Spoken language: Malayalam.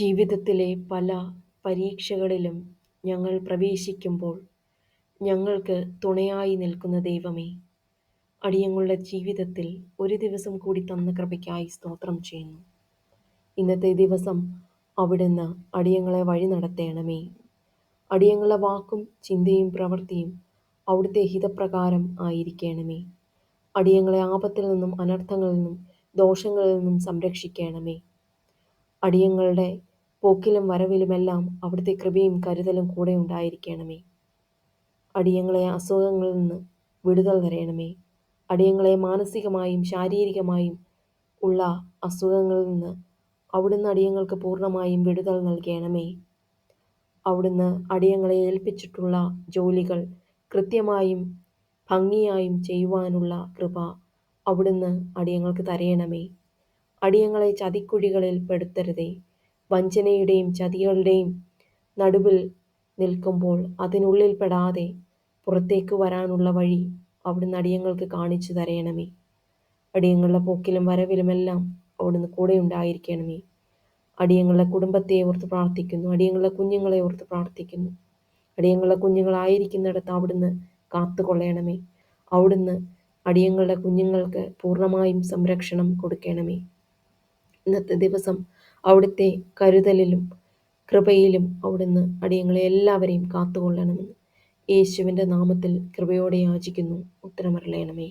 ജീവിതത്തിലെ പല പരീക്ഷകളിലും ഞങ്ങൾ പ്രവേശിക്കുമ്പോൾ ഞങ്ങൾക്ക് തുണയായി നിൽക്കുന്ന ദൈവമേ അടിയങ്ങളുടെ ജീവിതത്തിൽ ഒരു ദിവസം കൂടി തന്ന കൃപയ്ക്കായി സ്തോത്രം ചെയ്യുന്നു. ഇന്നത്തെ ദിവസം അവിടുന്ന് അടിയങ്ങളെ വഴി നടത്തേണമേ. അടിയങ്ങളുടെ വാക്കും ചിന്തയും പ്രവൃത്തിയും അവിടുത്തെ ഹിതപ്രകാരം ആയിരിക്കണമേ. അടിയങ്ങളെ ആപത്തിൽ നിന്നും അനർത്ഥങ്ങളിൽ നിന്നും ദോഷങ്ങളിൽ നിന്നും സംരക്ഷിക്കണമേ. അടിയങ്ങളുടെ പോക്കിലും വരവിലുമെല്ലാം അവിടുത്തെ കൃപയും കരുതലും കൂടെ ഉണ്ടായിരിക്കണമേ. അടിയങ്ങളെ അസുഖങ്ങളിൽ നിന്ന് വിടുതൽ തരയണമേ അടിയങ്ങളെ മാനസികമായും ശാരീരികമായും ഉള്ള അസുഖങ്ങളിൽ നിന്ന് അവിടുന്ന് അടിയങ്ങൾക്ക് പൂർണമായും വിടുതൽ നൽകണമേ. അവിടുന്ന് അടിയങ്ങളെ ഏൽപ്പിച്ചിട്ടുള്ള ജോലികൾ കൃത്യമായും ഭംഗിയായും ചെയ്യുവാനുള്ള കൃപ അവിടുന്ന് അടിയങ്ങൾക്ക് തരയണമേ അടിയങ്ങളെ ചതിക്കുഴികളിൽ പെടുത്തരുതേ. വഞ്ചനയുടെയും ചതികളുടെയും നടുവിൽ നിൽക്കുമ്പോൾ അതിനുള്ളിൽ പെടാതെ പുറത്തേക്ക് വരാനുള്ള വഴി അവിടുന്ന് അടിയങ്ങൾക്ക് കാണിച്ചു തരയണമേ അടിയങ്ങളുടെ പോക്കിലും വരവിലുമെല്ലാം അവിടുന്ന് കൂടെ ഉണ്ടായിരിക്കണമേ. അടിയങ്ങളുടെ കുടുംബത്തെ ഓർത്ത് പ്രാർത്ഥിക്കുന്നു. അടിയങ്ങളുടെ കുഞ്ഞുങ്ങളെ ഓർത്ത് പ്രാർത്ഥിക്കുന്നു. അടിയങ്ങളുടെ കുഞ്ഞുങ്ങളായിരിക്കുന്നിടത്ത് അവിടുന്ന് കാത്തുകൊള്ളണമേ. അവിടുന്ന് അടിയങ്ങളുടെ കുഞ്ഞുങ്ങൾക്ക് പൂർണമായും സംരക്ഷണം കൊടുക്കണമേ. ഇന്നത്തെ ദിവസം അവിടുത്തെ കരുതലിലും കൃപയിലും അവിടുന്ന് അടിയങ്ങളെ എല്ലാവരെയും കാത്തുകൊള്ളണമെന്ന് യേശുവിന്റെ നാമത്തിൽ കൃപയോടെ യാചിക്കുന്നു. ഉത്തരമറിയണമേ.